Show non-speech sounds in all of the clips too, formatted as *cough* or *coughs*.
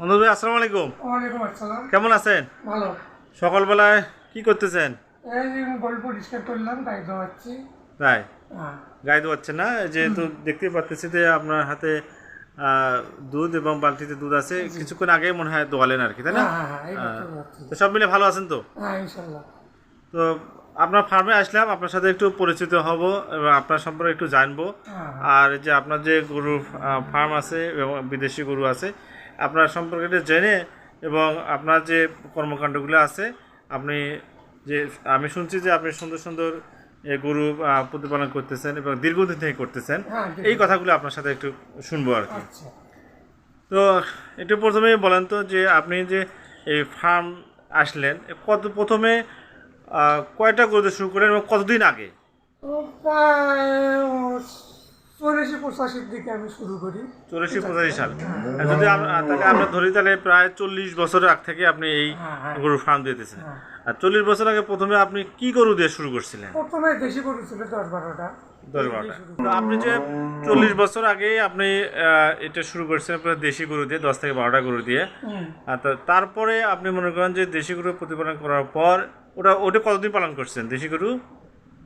মনোজ ভাই আসসালামু আলাইকুম। ওয়ালাইকুম আসসালাম। কেমন আছেন? ভালো। সকালবেলায় কি করতেছেন? এই গল্প পরিষ্কার করলাম তাই দেওয়াচ্ছি তাই? হ্যাঁ। গায়ে ধোয়াচ্ছে না? যেহেতু দেখতে পাচ্ছি যে আপনার হাতে দুধ এবং বালতিতে দুধ আছে। কিছুক্ষণ আগে মনে হয় দোয়ালেন আর কি তাই না? হ্যাঁ হ্যাঁ তো সব মিলে ভালো আছেন তো? তো আপনার ফার্মে আসলাম আপনার সাথে একটু পরিচিত হব এবং আপনার সম্পর্কে একটু জানব। আর যে আপনার যে গরু ফার্ম আছে এবং বিদেশি গরু আছে আপনার সম্পর্কে জেনে এবং আপনার যে কর্মকাণ্ডগুলো আছে আপনি যে আমি শুনছি যে আপনি সুন্দর সুন্দর গরু প্রতিপালন করতেছেন এবং দীর্ঘদিন থেকে করতেছেন। হ্যাঁ এই কথাগুলো আপনার সাথে একটু শুনব আর কি। আচ্ছা। তো একটু প্রথমেই বলেন তো যে আপনি যে এই ফার্ম আসলেন কত প্রথমে কয়টা গরুতে শুরু করেন এবং কতদিন আগে? চল্লিশে পঁচাশির দিকে আমি শুরু করি। চৌরাশি পঁচাশি সাল। যদি আমরা তাহলে আমরা ধরি তাহলে প্রায় চল্লিশ বছর আগ থেকে আপনি এই হ্যাঁ, হ্যাঁ। গরুর ফার্ম দিতেছেন হ্যাঁ। আর চল্লিশ বছর আগে প্রথমে আপনি কি গরু দিয়ে শুরু করছিলেন? প্রথমে দেশি গরু ছিল দশ বারোটা। দশ বারোটা। আপনি যে চল্লিশ বছর আগেই আপনি এটা শুরু করছেন আপনার দেশি গরু দিয়ে দশ থেকে বারোটা গরু দিয়ে। আর তারপরে আপনি মনে করেন যে দেশি গরু প্রতিপালন করার পর ওটা ওটা কতদিন পালন করছেন দেশি গরু?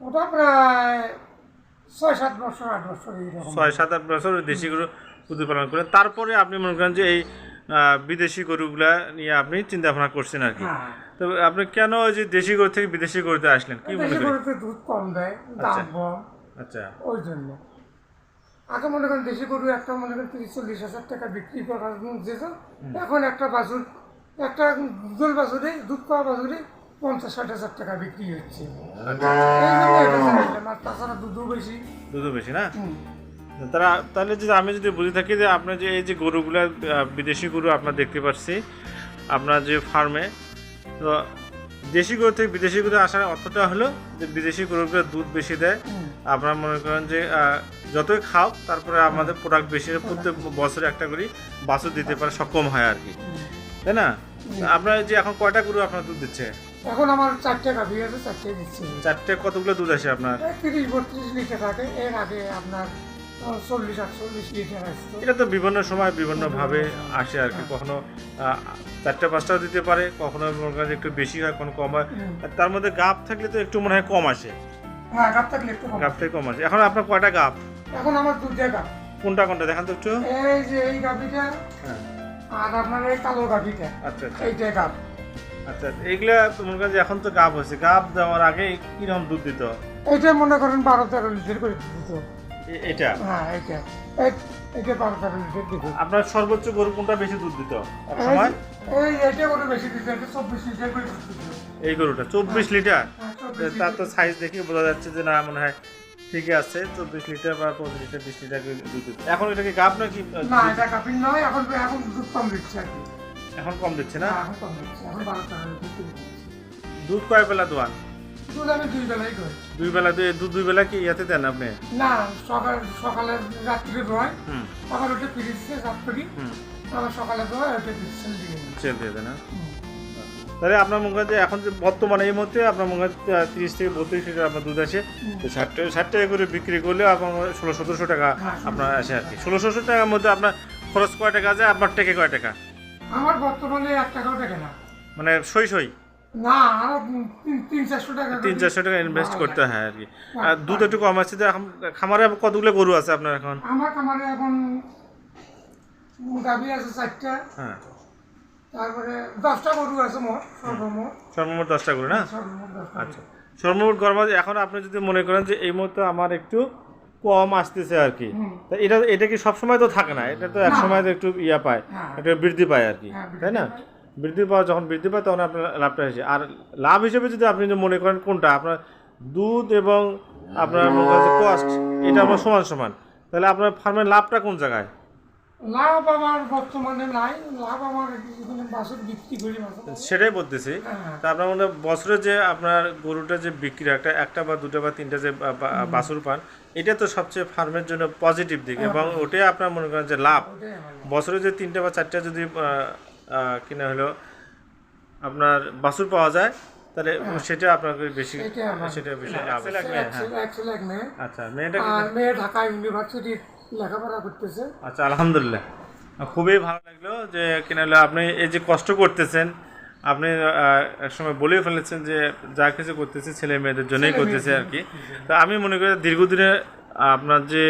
ওটা প্রায় ছয় সাত বছর আট বছর ছয় সাত আট বছর দেশি গরু প্রতিপালন করেন। তারপরে আপনি মনে করেন যে এই বিদেশি গরুগুলা নিয়ে আপনি চিন্তা ভাবনা করছেন আর কি। হ্যাঁ। তো আপনি কেন ওই যে দেশি গরু থেকে বিদেশি গরুতে আসলেন? কি মনে করেন দুধ কম দেয় আচ্ছা। দাম কম আচ্ছা। ওই জন্য। আগে মনে করেন দেশি গরু একটা মনে করেন তিরিশ চল্লিশ হাজার টাকা বিক্রি করার যেত এখন একটা বাছুর একটা দুধ বাছুরে দুধ পাওয়া বাছুরে পঞ্চাশ ষাট হাজার টাকা বিক্রি হচ্ছে। এই জন্য এটা চাইলাম আর তাছাড়া দুধও বেশি। দুধও বেশি না? তারা তাহলে যদি আমি যদি বুঝে থাকি যে আপনার যে এই যে গরুগুলা বিদেশি গরু আপনার দেখতে পাচ্ছি আপনার যে ফার্মে তো দেশি গরু থেকে বিদেশি গরু আসার অর্থটা হলো যে বিদেশি গরুগুলো দুধ বেশি দেয়। আপনারা মনে করেন যে যতই খাও তারপরে আমাদের প্রোডাক্ট বেশি প্রত্যেক বছরে একটা করে বাছুর দিতে পারে সক্ষম হয় আর কি। তাই না? আপনার যে এখন কয়টা গরু আপনার দুধ দিচ্ছে? এখন আমার চারটে গাভি আছে চারটে দিচ্ছে। চারটে কতগুলো দুধ আসে আপনার? তিরিশ বত্রিশ লিটার থাকে। এর আগে আপনার চল্লিশ আটচল্লিশ লিটার আসতো। এটা তো বিভিন্ন সময় বিভিন্নভাবে আসে আর কি। কখনো আহ, চারটে পাঁচটাও দিতে পারে কখনো একটু বেশি হয় কখনো কম হয়। আর তার মধ্যে গাপ থাকলে তো একটু মনে হয় কম আসে। হ্যাঁ গাপ থাকলে একটু কম। থেকে কম আসে। এখন আপনার কয়টা গাপ? এখন আমার দুধ গাপ। কোনটা কোনটা? দেখান তো একটু। এই যে এই গাভিটা হ্যাঁ। আর আপনার এই কালো গাভিটা আচ্ছা আচ্ছা। এইটা গাভ আচ্ছা এইগুলা তো করেন যে এখন তো গাপ হয়েছে। গাপ দেওয়ার আগে কীরকম দুধ দিত? এইটা মনে করেন বারো তেরো লিটার করে দিত। এটা হ্যাঁ এইটা। এই- এইটা বারো তেরো লিটার দিত আপনার সর্বোচ্চ গরু কোনটা বেশি দুধ দিত? সময়? এই এইটা করে বেশি দিত এটা চব্বিশ লিটার করে দুধ দিত। এই গরুটা চব্বিশ লিটার? হ্যাঁ, তার তো সাইজ দেখে বোঝা যাচ্ছে যে না মনে হয় ঠিকই আছে। চব্বিশ লিটার বা পঁচিশ লিটার বিশ লিটার দুধ দিত। এখন এটা কি গাপ নাকি না এটা গাভিন নয় এখন এখন দুধ কম দিচ্ছে আর কি। এখন কম দিচ্ছে না? হ্যাঁ, এখন কম দিচ্ছে। এখন বারো দিচ্ছে। দুধ কয় বেলা দোয়ান? দুধ আমি দুই বেলাই দুই বেলা দুই দুধ দুই বেলা কি ইয়াতে দেন আপনি? না সকাল সকালে রাত্রে আবার ওটা সকালে দোয় ওটা দিয়ে সেল দিয়ে দেন হ্যাঁ? তাহলে আপনার মনে করেন যে এখন যে বর্তমানে এই মুহূর্তে আপনার মনে করেন তিরিশ থেকে বত্রিশ লিটার আপনার দুধ আছে। ষাট টাকা ষাট টাকা করে বিক্রি করলে আপনার ষোলো সতেরোশো টাকা হ্যাঁ, আপনার আসে আর কি। ষোলো সতেরোশো টাকার মধ্যে আপনার খরচ কয় টাকা আছে? আপনার টেকে কয় টাকা? আমার বর্তমানে এক টাকাও টাকা না। মানে সই সই? না আরও তিন- তিন চারশো টাকা তিন চারশো টাকা ইনভেস্ট করতে হয় আর কি। আর দুধ একটু কম আছে যে খামারে কতগুলো গরু আছে আপনার এখন? আমার খামারে এখন গাভি আছে চারটা। হ্যাঁ। তারপরে দশটা গরু আছে মোট সর্বমোট। সর্বমোট দশটা গরু না? আচ্ছা। সর্বমোট গরম এখন আপনি যদি মনে করেন যে এই মুহূর্তে আমার একটু কম আসতেছে আর কি। তা এটা এটা কি সব সময় তো থাকে না? এটা তো এক সময় তো একটু ইয়া পায় একটু এটা বৃদ্ধি পায় আর কি হ্যাঁ, তাই না? বৃদ্ধি পাওয়া যখন বৃদ্ধি পায় তখন আপনার লাভটা হয়েছে আর লাভ হিসেবে যদি আপনি যদি মনে করেন কোনটা আপনার দুধ এবং আপনার কস্ট এটা আমার সমান সমান। তাহলে আপনার ফার্মের লাভটা কোন জায়গায়? লাভ আমার বর্তমানে নাই লাভ আমার এখানে বিক্রি করি সেটাই বলতেছি। হ্যাঁ। তা আপনার মনে হয় বছরে যে আপনার গরুটা যে বিক্রি একটা একটা বা দুটো বা তিনটা যে বাছুর পান এটা তো সবচেয়ে ফার্মের জন্য পজিটিভ দিক এবং ওটাই আপনার মনে করেন যে লাভ। বছরে যে তিনটা বা চারটা যদি কিনা হলো আপনার বাছুর পাওয়া যায় তাহলে সেটা আপনাকে বেশি সেটা বেশি লাভ। আচ্ছা মেয়েটা মেয়ে ঢাকা ইউনিভার্সিটির লেখাপড়া করতেছে। আচ্ছা আলহামদুলিল্লাহ। খুবই ভালো লাগল যে কিনা আপনি এই যে কষ্ট করতেছেন আপনি একসময় বলেই ফেলেছেন যে যা কিছু করতেছে ছেলে মেয়েদের জন্যই করতেছে আর কি তো আমি মনে করি দীর্ঘদিনে আপনার যে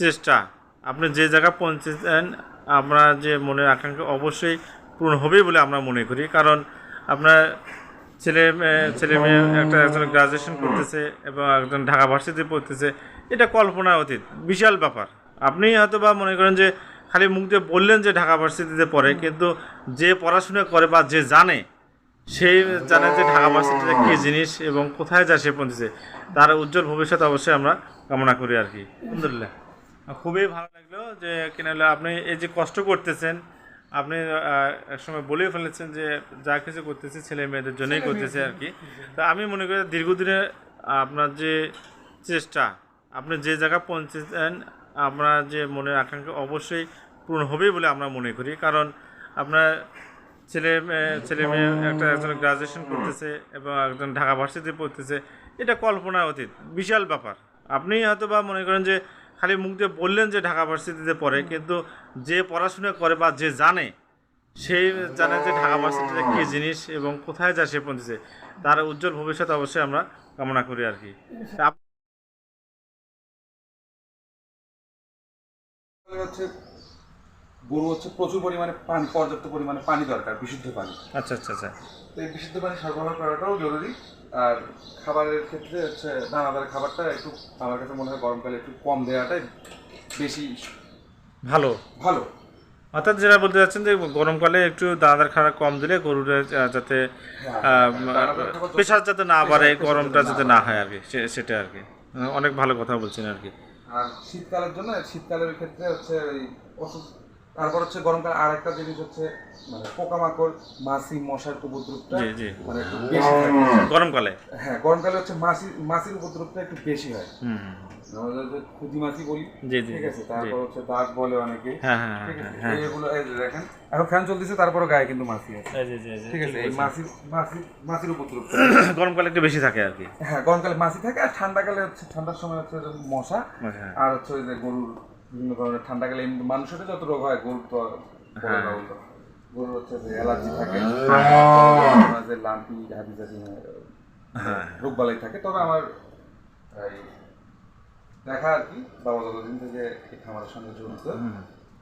চেষ্টা আপনি যে জায়গা পৌঁছেছেন আপনার যে মনের আকাঙ্ক্ষা অবশ্যই পূরণ হবেই বলে আমরা মনে করি। কারণ আপনার ছেলে মেয়ে ছেলে মেয়ে একটা একজন গ্রাজুয়েশন করতেছে এবং একজন ঢাকা ভার্সিটিতে পড়তেছে এটা কল্পনার অতীত বিশাল ব্যাপার। আপনি হয়তো বা মনে করেন যে খালি মুখ দিয়ে বললেন যে ঢাকা ভার্সিটিতে পড়ে কিন্তু যে পড়াশোনা করে বা যে জানে সেই জানে যে ঢাকা ভার্সিটিতে কী জিনিস এবং কোথায় যায় সে পৌঁছেছে তার উজ্জ্বল ভবিষ্যৎ অবশ্যই আমরা কামনা করি আর কি। আলহামদুলিল্লাহ। খুবই ভালো লাগল যে কিনা আপনি এই যে কষ্ট করতেছেন আপনি একসময় বলেই ফেলেছেন যে যা কিছু করতেছে ছেলে মেয়েদের জন্যই করতেছে আর কি। তো আমি মনে করি দীর্ঘদিনের আপনার যে চেষ্টা আপনি যে জায়গা পৌঁছেছেন আপনার যে মনের আকাঙ্ক্ষা অবশ্যই পূরণ হবেই বলে আমরা মনে করি। কারণ আপনার ছেলে ছেলে মেয়ে একটা একজন গ্রাজুয়েশন করতেছে এবং একজন ঢাকা ভার্সিটিতে পড়তেছে, এটা কল্পনার অতীত, বিশাল ব্যাপার। আপনি হয়তো বা মনে করেন যে খালি মুখ দিয়ে বললেন যে ঢাকা ভার্সিটিতে পড়ে, কিন্তু যে পড়াশোনা করে বা যে জানে সেই জানে যে ঢাকা ভার্সিটিতে কী জিনিস এবং কোথায় যায় সে পৌঁছেছে। তার উজ্জ্বল ভবিষ্যৎ অবশ্যই আমরা কামনা করি আর কি। হচ্ছে গরু হচ্ছে প্রচুর পরিমাণে পানি পর্যাপ্ত পরিমাণে পানি দরকার বিশুদ্ধ পানি। আচ্ছা আচ্ছা আচ্ছা। তো এই বিশুদ্ধ পানি সরবরাহ করাটাও জরুরি। আর খাবারের ক্ষেত্রে হচ্ছে দানাদার খাবারটা একটু আমার কাছে মনে হয় গরমকালে একটু কম দেওয়াটাই বেশি ভালো। ভালো। অর্থাৎ যেটা বলতে চাচ্ছেন যে গরমকালে একটু দানাদার খাবার কম দিলে গরুর যাতে হ্যাঁ, তো- প্রেশার যাতে না বাড়ে গরমটা যাতে না হয় আর কি সেটা আর কি। অনেক ভালো কথা বলছেন আর কি। আর শীতকালের জন্য শীতকালের ক্ষেত্রে হচ্ছে ওই ওষুধ তারপর হচ্ছে গরমকালে আর একটা জিনিস হচ্ছে মানে পোকামাকড় মাছি মশার উপদ্রবটা। মানে একটু বেশি থাকে গরমকালে? হ্যাঁ গরমকালে হচ্ছে মাছি মাছির উপদ্রবটা একটু বেশি হয়। হুম। হুম, আমরা যে খুদি মাছি বলি। জি জি ঠিক আছে তারপর হচ্ছে দাগ বলে অনেকে। হ্যাঁ হ্যাঁ ঠিক হ্যাঁ। আছে এই যে দেখেন এখন ফ্যান চলতেছে তারপরে গায়ে কিন্তু মাছি আছে। এই যে, জি, জি, ঠিক আছে এই মাছি মাছি মাছির উপদ্রব। *coughs* গরমকালে একটু বেশি থাকে আর কি। হ্যাঁ গরমকালে মাছি থাকে আর ঠান্ডাকালে হচ্ছে ঠান্ডার সময় হচ্ছে মশা। আর হচ্ছে ওই যে গরুর বিভিন্ন ধরনের ঠান্ডা গেলে মানুষের যত রোগ হয় গরুর তো বলতো। গরুর হচ্ছে যে অ্যালার্জি থাকে যে লাম্পি হাবি জাতি হ্যাঁ। রোগ বালাই থাকে। তবে আমার দেখা আর কি বাবা যতদিন থেকে এই খামারের সঙ্গে জড়িত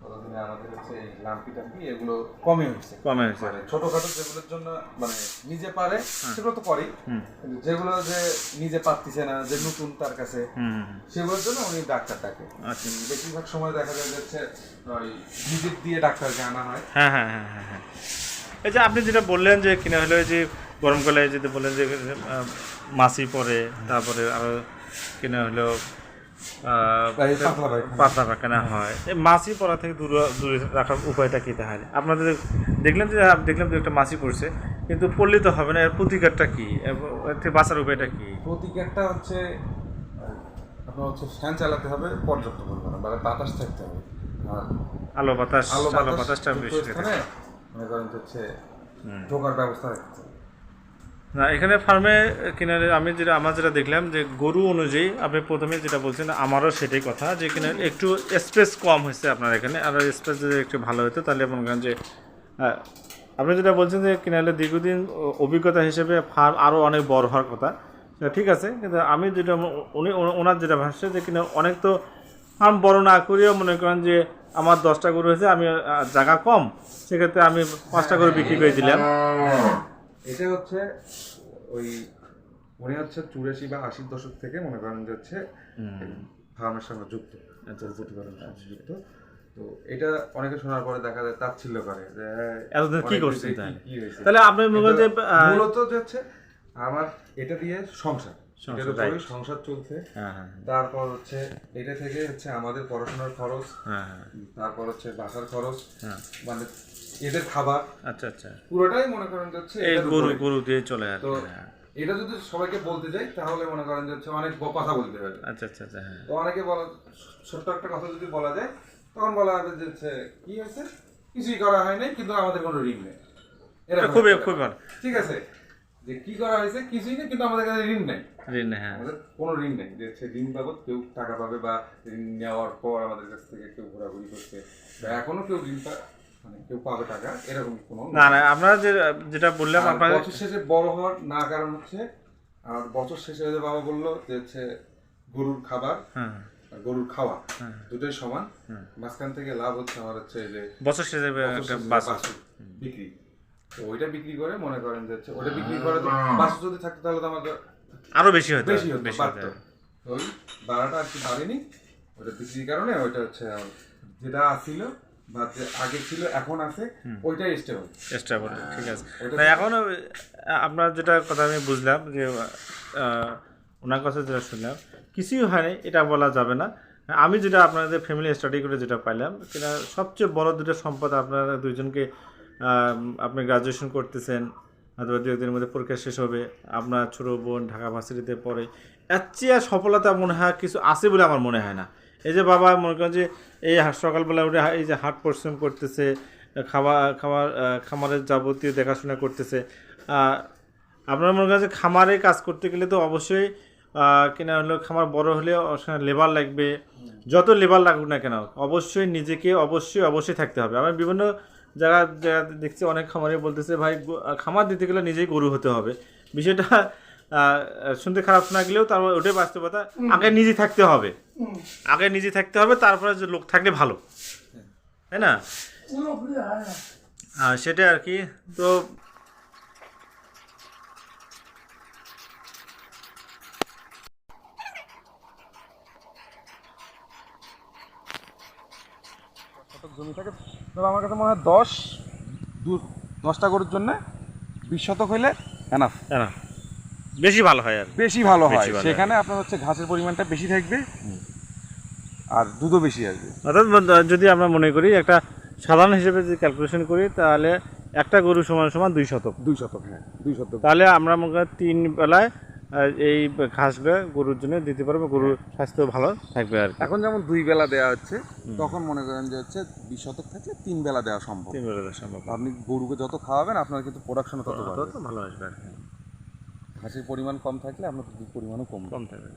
ততদিনে আমাদের হচ্ছে এই লাম্পি টাম্পি এগুলো কমে হচ্ছে কমে হয়েছে। মানে ছোটখাটো যেগুলোর জন্য মানে নিজে পারে সেগুলো তো করেই। হুম। কিন্তু যেগুলো যে নিজে পারতেছে না যে নতুন তার কাছে। সেগুলোর জন্য উনি ডাক্তার ডাকে। আচ্ছা। বেশিরভাগ সময় দেখা যায় যে হচ্ছে ওই নিজের দিয়ে ডাক্তারকে আনা হয়। হ্যাঁ হ্যাঁ হ্যাঁ হ্যাঁ হ্যাঁ। এই যে আপনি যেটা বললেন যে কিনা হলো যে গরমকালে যেটা বললেন যে মাছি পড়ে তারপরে আরও কিনা হলো পাতলা পায়খানা। হয়। মাছি পড়া থেকে দূরে দূরে রাখার উপায়টা কী তাহলে? আপনাদের দেখলেন যে দেখলাম যে একটা মাছি পড়ছে কিন্তু পড়লে তো হবে না এর প্রতিকারটা কী? বাঁচার উপায়টা কী? প্রতিকারটা হচ্ছে আপনার হচ্ছে ফ্যান চালাতে হবে পর্যাপ্ত পরিমাণে মানে বাতাস থাকতে হবে। আর আলো বাতাস আলো বাতাসটা বেশি মনে করেন হচ্ছে ঢোকার ব্যবস্থা রাখতে হবে। না, এখানে ফার্মে কিনারে আমি যেটা, আমার যেটা দেখলাম যে গরু অনুযায়ী আপনি প্রথমে যেটা বলছেন, আমারও সেটাই কথা যে কিনা একটু স্পেস কম হয়েছে আপনার এখানে। আর স্পেস যদি একটু ভালো হতো, তাহলে মনে করেন যে আপনি যেটা বলছেন যে কিনারে দীর্ঘদিন অভিজ্ঞতা হিসেবে ফার্ম আরও অনেক বড় হওয়ার কথা ঠিক আছে। কিন্তু আমি যেটা, উনি, ওনার যেটা ভাষ্য যে কিনা অনেক তো ফার্ম বড় না করেও মনে করেন যে আমার দশটা গরু হয়েছে, আমি জায়গা কম, সেক্ষেত্রে আমি পাঁচটা গরু বিক্রি করে দিলাম। এটা হচ্ছে ওই উনি হচ্ছে চুরাশি বা আশির দশক থেকে মনে করেন যে হচ্ছে ফার্মের সঙ্গে যুক্ত আচ্ছা, আচ্ছা। যুক্ত। তো এটা অনেকে শোনার পরে দেখা যায় তাচ্ছিল্য করে যে এতদিন কি করছেন তাহলে? আপনি মূলত যে হচ্ছে আমার এটা দিয়ে সংসার সংসার, চলছে। হ্যাঁ হ্যাঁ। তারপর হচ্ছে এটা থেকে হচ্ছে আমাদের পড়াশোনার খরচ হ্যাঁ হ্যাঁ। তারপর হচ্ছে বাসার খরচ হ্যাঁ। মানে এদের খাবার। আচ্ছা আচ্ছা। পুরোটাই মনে করেন হচ্ছে এই গরু গরু দিয়ে চলে আর হ্যাঁ। এটা যদি সবাইকে বলতে যাই তাহলে মনে করেন যে হচ্ছে অনেক কথা বলতে হবে। আচ্ছা আচ্ছা আচ্ছা হ্যাঁ। তো অনেকে বলা ছোট্ট একটা কথা যদি বলা যায় তখন বলা হবে যে কি হয়েছে? কিছুই করা হয়নি কিন্তু আমাদের কোনো ঋণ নেই। এটা খুবই খুবই ভালো। ঠিক আছে? যে কি করা হয়েছে কিছুই নেই কিন্তু আমাদের কাছে ঋণ নেই। ঋণ নেই হ্যাঁ। আমাদের কোনো ঋণ নেই। যে হচ্ছে ঋণ বাবদ কেউ টাকা পাবে বা ঋণ নেওয়ার পর আমাদের কাছ থেকে কেউ ঘোরাঘুরি করছে বা এখনও কেউ ঋণ মানে কেউ পাবে টাকা এরকম কোনো না না আপনারা যে যেটা বললাম আর বছর শেষে বড় হওয়ার না কারণ হচ্ছে আর বছর শেষে যে বাবা বলল যে হচ্ছে গরুর খাবার গরুর খাওয়া দুটোই সমান। মাঝখান থেকে লাভ হচ্ছে আমার হচ্ছে যে বছর শেষে বাস বিক্রি। তো ওইটা বিক্রি করে মনে করেন যে হচ্ছে ওটা বিক্রি করে তো বাছুর যদি থাকতো তাহলে তো আমাদের আরও বেশি হতো বেশি হতো ওই বাড়াটা আর কি বাড়েনি ওটা বিক্রির কারণে ওইটা হচ্ছে যেটা ছিল বা আগে ছিল এখন আছে ওইটাই স্টেবল চেষ্টা ঠিক আছে। ওটা এখনও আপনার যেটা কথা আমি বুঝলাম যে ওনার কাছে যেটা শুনলাম কিছুই হয়নি এটা বলা যাবে না। আমি যেটা আপনাদের ফ্যামিলি স্টাডি করে যেটা পাইলাম সেটা সবচেয়ে বড় দুটো সম্পদ আপনারা দুইজনকে আহ, আপনি গ্রাজুয়েশন করতেছেন অথবা দু একদিনের মধ্যে পরীক্ষা শেষ হবে আপনার ছোটো বোন ঢাকা ভার্সিটিতে পড়ে এর চেয়ে সফলতা মনে হয় কিছু আছে বলে আমার মনে হয় না। এই যে বাবা মনে করেন যে এই সকালবেলা উঠে এই যে হাট পরিশ্রম করতেছে খাবার খাবার খামারের যাবতীয় দেখাশোনা করতেছে আপনার মনে করেন যে খামারে কাজ করতে গেলে তো অবশ্যই কিনা হলো খামার বড় হলে লেবার লাগবে। যত লেবার লাগুক না কেন অবশ্যই নিজেকে অবশ্যই অবশ্যই থাকতে হবে। আমি বিভিন্ন জায়গা জায়গাতে দেখছি অনেক খামারে বলতেছে ভাই খামার দিতে গেলে নিজেই গরু হতে হবে। বিষয়টা শুনতে খারাপ না গেলেও তারপর ওটাই বাস্তবতা আগে নিজে থাকতে হবে। আগে নিজে থাকতে হবে তারপরে যে লোক থাকলে ভালো। তাই না? হয় সেটাই আর কি। তো জমি থাকে? তবে আমার কাছে মনে হয় দশ দু দশটা গরুর জন্য বিশ শতক হইলে এনাফ তাই বেশি ভালো হয় আর বেশি ভালো হয়। সেখানে আপনার হচ্ছে ঘাসের পরিমাণটা বেশি থাকবে। আর দুধও বেশি আসবে। অর্থাৎ যদি আমরা মনে করি একটা সাধারণ হিসেবে যদি ক্যালকুলেশন করি তাহলে একটা গরু সমান সমান দুই শতক। দুই শতক হ্যাঁ দুই শতক। তাহলে আমরা মনে করি তিন বেলায় এই ঘাসগুলো গরুর জন্য দিতে পারব গরুর স্বাস্থ্য ভালো থাকবে আর কি। এখন যেমন দুই বেলা দেওয়া হচ্ছে তখন মনে করেন যে হচ্ছে বিশ শতক থাকলে তিন বেলা দেওয়া সম্ভব। তিন বেলা দেওয়া সম্ভব। আপনি গরুকে যত খাওয়াবেন আপনার কিন্তু প্রোডাকশনও তত তত ভালো আসবে আর কি। ঘাসের পরিমাণ কম থাকলে আপনার দুধের পরিমাণও কম। কম থাকবে।